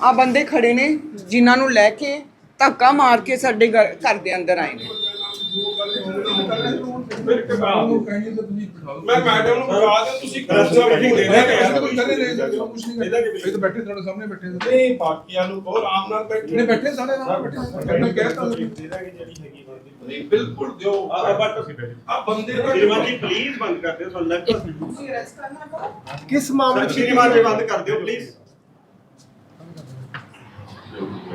ਆ ਬੰਦੇ ਖੜੇ ਨੇ ਜਿਨ੍ਹਾਂ ਨੂੰ ਲੈ ਕੇ ਧੱਕਾ ਮਾਰ ਕੇ ਸਾਡੇ ਘਰ ਘਰ ਦੇ ਅੰਦਰ ਆਏ ਨੇ। ਮੈਂ ਮੈਡਮ ਨੂੰ ਬੁਲਾ ਦਿਓ ਤੁਸੀਂ ਕੋਸਾ ਮੀਟਿੰਗ ਦੇ ਰਹੇ ਇਹਦਾ ਹੋ ਕੋਈ ਕਦੇ ਨਹੀਂ ਇਹਦਾ ਕੁਝ ਨਹੀਂ ਇਹਦਾ ਕੀ ਇਹ ਤਾਂ ਬੈਠੇ ਤੁਹਾਡੇ ਸਾਹਮਣੇ ਬੈਠੇ ਨੇ ਨਹੀਂ ਬਾਕੀਆਂ ਨੂੰ ਬਹੁਤ ਆਰਾਮ ਨਾਲ ਬੈਠੇ। ਨੇ ਬੈਠੇ ਸਾਡੇ ਨਾਲ ਬੈਠੇ ਮੈਂ ਕਹਿ ਤਾ ਇਹਦਾ ਕੀ ਜਿਹੜੀ ਹੈਗੀ ਬਣਦੀ ਨਹੀਂ ਬਿਲਕੁਲ ਦਿਓ। ਆ ਬਟ ਆ ਬੰਦੇ ਦਾ ਸ਼੍ਰੀਮਾਨ ਜੀ ਪਲੀਜ਼ ਬੰਦ ਕਰ ਦਿਓ ਤੁਹਾਨੂੰ ਲੱਗਦਾ ਕਿਸ ਮਾਮਲੇ ਸ਼੍ਰੀਮਾਨ ਜੀ ਬੰਦ ਕਰ ਦਿਓ ਪਲੀਜ਼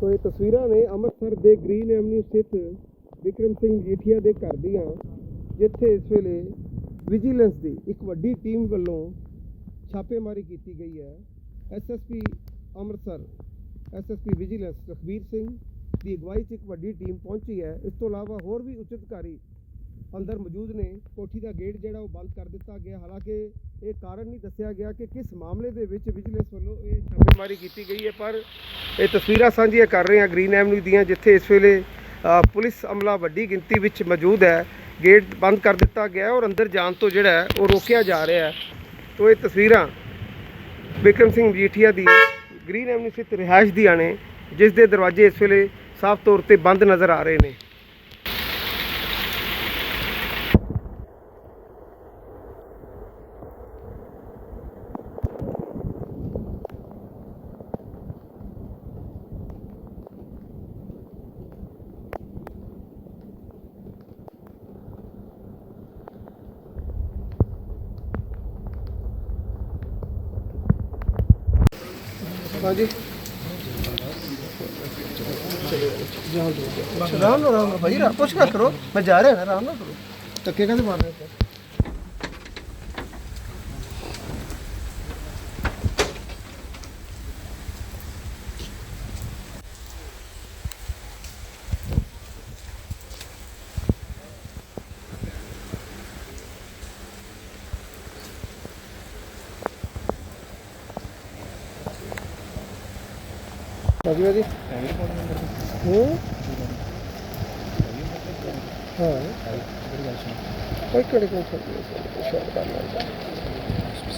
ਸੋ ਇਹ ਤਸਵੀਰਾਂ ਨੇ ਅੰਮ੍ਰਿਤਸਰ ਦੇ ਗ੍ਰੀਨ ਐਵਨਿਊ ਸਥਿਤ ਵਿਕਰਮ ਸਿੰਘ ਜੀਠੀਆ ਦੇ ਘਰ ਦੀਆਂ, ਜਿੱਥੇ ਇਸ ਵੇਲੇ ਵਿਜੀਲੈਂਸ ਦੀ ਇੱਕ ਵੱਡੀ ਟੀਮ ਵੱਲੋਂ ਛਾਪੇਮਾਰੀ ਕੀਤੀ ਗਈ ਹੈ। SSP Amritsar SSP vigilance Lakhbir Singh ਦੀ ਅਗਵਾਈ 'ਚ ਇੱਕ ਵੱਡੀ ਟੀਮ ਪਹੁੰਚੀ ਹੈ। ਇਸ ਤੋਂ ਇਲਾਵਾ ਹੋਰ ਵੀ ਉੱਚ ਅਧਿਕਾਰੀ ਅੰਦਰ ਮੌਜੂਦ ਨੇ, ਕੋਠੀ ਦਾ ਗੇਟ ਜਿਹੜਾ ਉਹ ਬੰਦ ਕਰ ਦਿੱਤਾ ਗਿਆ। ਹਾਲਾਂਕਿ ਇਹ ਕਾਰਨ ਨਹੀਂ ਦੱਸਿਆ ਗਿਆ ਕਿ ਕਿਸ ਮਾਮਲੇ ਦੇ ਵਿੱਚ ਵਿਜੀਲੈਂਸ ਵੱਲੋਂ ਇਹ ਛਾਪੇਮਾਰੀ ਕੀਤੀ ਗਈ ਹੈ, ਪਰ ਇਹ ਤਸਵੀਰਾਂ ਸਾਂਝੀਆਂ ਕਰ ਰਹੇ ਹਾਂ ਗ੍ਰੀਨ ਐਵਨਿਊ ਦੀਆਂ, ਜਿੱਥੇ ਇਸ ਵੇਲੇ ਪੁਲਿਸ ਅਮਲਾ ਵੱਡੀ ਗਿਣਤੀ ਵਿੱਚ ਮੌਜੂਦ ਹੈ। ਗੇਟ ਬੰਦ ਕਰ ਦਿੱਤਾ ਗਿਆ ਔਰ ਅੰਦਰ ਜਾਣ ਤੋਂ ਜਿਹੜਾ ਉਹ ਰੋਕਿਆ ਜਾ ਰਿਹਾ ਹੈ। ਤੋ, ਇਹ ਤਸਵੀਰਾਂ ਵਿਕਰਮ ਸਿੰਘ ਮਜੀਠੀਆ ਦੀ ਗ੍ਰੀਨ ਐਵਨਿਊ ਸਥਿਤ ਰਿਹਾਇਸ਼ ਦੀਆਂ ਨੇ, ਜਿਸ ਦੇ ਦਰਵਾਜ਼ੇ ਇਸ ਵੇਲੇ ਸਾਫ਼ ਤੌਰ ਤੇ ਬੰਦ ਨਜ਼ਰ ਆ ਰਹੇ ਨੇ। ਹਾਂਜੀ ਆਰਾਮ ਨਾਲ ਆਰਾਮ ਨਾਲ ਭਾਈ ਰਾ ਕੁਛ ਨਾ ਕਰੋ। ਮੈਂ ਜਾ ਰਿਹਾ ਨਾ, ਰਾਮ ਨਾਲ ਕਰੋ। ਧੱਕੇ ਕਹਿੰਦੇ ਮਾਰ ਭਾਜੀ ਭਾਜੀ ਹੂੰ ਹਾਂ ਕੋਈ ਕਿਹੜੇ ਕੋਲ ਸ਼ਾਟ ਕਰ ਲੈਂਦਾ